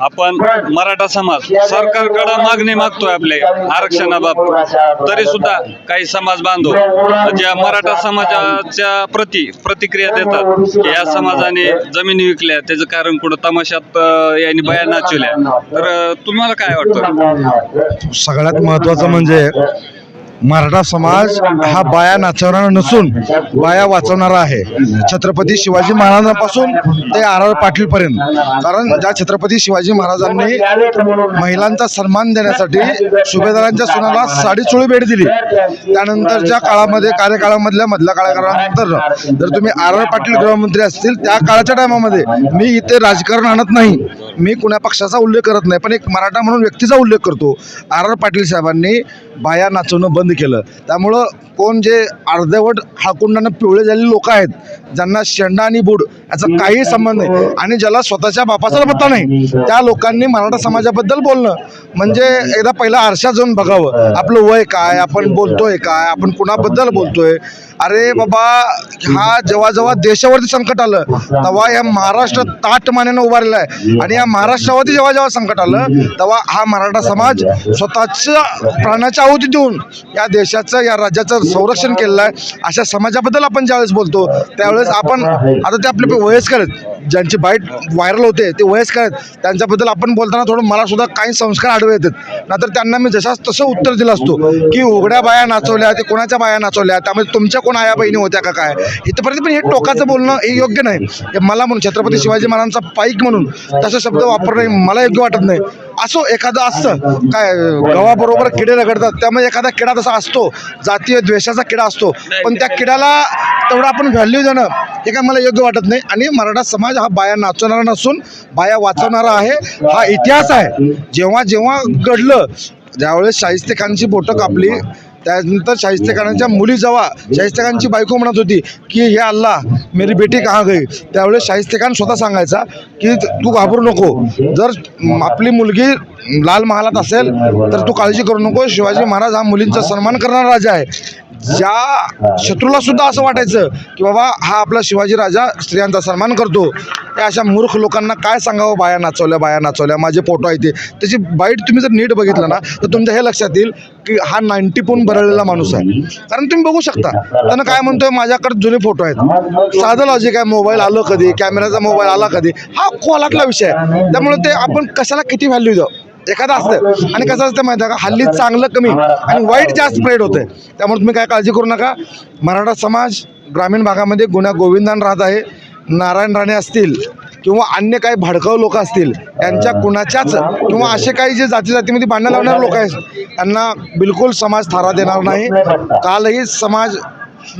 आपण मराठा समाज सरकारकडे मागणी मागतोय आपले आरक्षणाबाबत. तरी सुद्धा काही समाज बांधव ज्या मराठा समाजाच्या प्रती प्रतिक्रिया देतात की या समाजाने जमिनी विकल्या त्याचं कारण कुठं तमाशात यांनी बया नाचवल्या. तर तुम्हाला काय वाटतं? सगळ्यात महत्वाचं म्हणजे मराठा समाज हा बाया नाचवणारा नसून बाया वाचवणारा आहे. छत्रपती शिवाजी महाराजांपासून ते आर आर पाटील पर्यंत कारण ज्या छत्रपती शिवाजी महाराजांनी महिलांचा सन्मान देण्यासाठी सुभेदारांच्या सुनाला साडीचोळी भेट दिली. त्यानंतरच्या काळामध्ये कार्यकाळामधल्या मधल्या काळानंतर जर तुम्ही आर आर पाटील गृहमंत्री असतील त्या काळाच्या टायमामध्ये मी इथे राजकारण आणत नाही. मी कुण्या पक्षाचा उल्लेख करत नाही. पण एक मराठा म्हणून व्यक्तीचा उल्लेख करतो. आर आर पाटील साहेबांनी बाया नाचवणं बंद केलं. त्यामुळं कोण जे अर्धवट हाकुंडानं पिवळे झालेले लोक आहेत ज्यांना शेंडा आणि बूड याचा काही संबंध नाही. आणि ज्याला स्वतःच्या बापाचा पत्ता नाही त्या लोकांनी मराठा समाजाबद्दल बोलणं. म्हणजे एकदा पहिला आरशात जाऊन बघावं आपलं वय काय आपण बोलतोय काय आपण कुणाबद्दल बोलतोय. अरे बाबा हा जेव्हा जेव्हा देशावरती संकट आलं तेव्हा या महाराष्ट्र ताट मानेनं उभारलेला आहे. आणि या महाराष्ट्रावरती जेव्हा जेव्हा संकट आलं तेव्हा हा मराठा समाज स्वतःच्या प्राणाची आहुती देऊन या देशाचं या राज्याचं संरक्षण केलेलं आहे. अशा समाजाबद्दल आपण ज्यावेळेस बोलतो त्यावेळेस आपण आता ते आपले वयस्कर आहेत. ज्यांची बाईट व्हायरल होते ते वयस्कर आहेत. त्यांच्याबद्दल आपण बोलताना थोडं मला सुद्धा काही संस्कार आडवे येतात. नाहीतर त्यांना मी जसाच तसं उत्तर दिलं असतो की उघड्या बाया नाचवल्या ते कोणाच्या बाया नाचवल्या त्यामध्ये तुमच्या कोण आया बहिणी होत्या का काय? इथपर्यंत पण हे टोकाचं बोलणं हे योग्य नाही. हे मला म्हणून छत्रपती शिवाजी महाराजांचा पाईक म्हणून तसं शब्द वापरणं मला योग्य वाटत नाही. असो एखादं असतं. काय गव्हाबरोबर किडे रगडतात त्यामुळे एखादा किडा तसा असतो. जातीय द्वेषाचा किडा असतो. पण त्या किड्याला तेवढं आपण व्हॅल्यू देणं हे काय मला योग्य वाटत नाही. आणि मराठा समाज हा बाया नाचवणारा नसून बाया वाचवणारा आहे हा इतिहास आहे. जेव्हा जेव्हा घडलं ज्यावेळेस शाहिस्ते खानची बोटं कापली त्यानंतर शाहिस्ते खानाच्या मुली जेव्हा शाहिस्ते खानची बायको म्हणत होती की हे अल्लाह मेरी बेटी कहाँ गई? त्यावेळेस शाहिस्तेखान स्वतः सांगायचा की तू घाबरू नको. जर आपली मुलगी लाल महालात असेल तर तू काळजी करू नको. शिवाजी महाराज हा मुलींचा सन्मान करणारा राजा आहे. ज्या शत्रूला सुद्धा असं वाटायचं की बाबा हा आपला शिवाजी राजा स्त्रियांचा सन्मान करतो. त्या अशा मूर्ख लोकांना काय सांगावं? बाया नाचवल्या बाया नाचवल्या. माझे फोटो आहे ते. त्याची बाईट तुम्ही जर नीट बघितलं ना तर तुमच्या हे लक्षात येईल की हा नाईन्टी पोन भरलेला माणूस आहे. कारण तुम्ही बघू शकता. त्यानं काय म्हणतोय? माझ्याकडे जुने फोटो आहेत. साधं लॉजिक आहे. मोबाईल आलं कधी? कॅमेराचा मोबाईल आला कधी? हा खोलातला विषय आहे. त्यामुळे ते आपण कशाला किती व्हॅल्यू द्यावं एखादं असतं. आणि कसं असतं माहिती आहे का? हल्ली चांगलं कमी आणि वाईट जास्त स्प्रेड होतंय. त्यामुळे तुम्ही काय काळजी करू नका. मराठा समाज ग्रामीण भागामध्ये गुन्हा गोविंदान राहत आहे. नारायण राणे असतील किंवा अन्य काही भडकाऊ लोक असतील यांच्या कुणाच्याच किंवा असे काही जे जाती जातीमध्ये भांडणं लावणारे लोक आहेत त्यांना बिलकुल समाज थारा देणार नाही. कालही समाज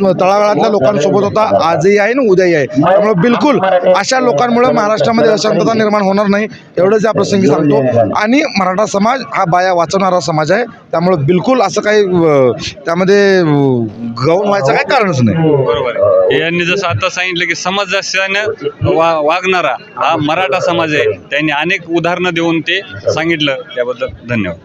तळागाळातल्या लोकांसोबत होता. आजही आहे आणि उद्याही आहे. त्यामुळे बिलकुल अशा लोकांमुळे महाराष्ट्रामध्ये अशांतता निर्माण होणार नाही. एवढंच या प्रसंगी सांगतो. आणि मराठा समाज हा बाया वाचवणारा समाज आहे. त्यामुळे बिलकुल असं काही त्यामध्ये गौण व्हायचं काही कारणच नाही. बरोबर आहे. यांनी जसं आता सांगितलं की समाजाने वा वागणारा हा मराठा समाज आहे. त्यांनी अनेक उदाहरणं देऊन ते सांगितलं. त्याबद्दल धन्यवाद.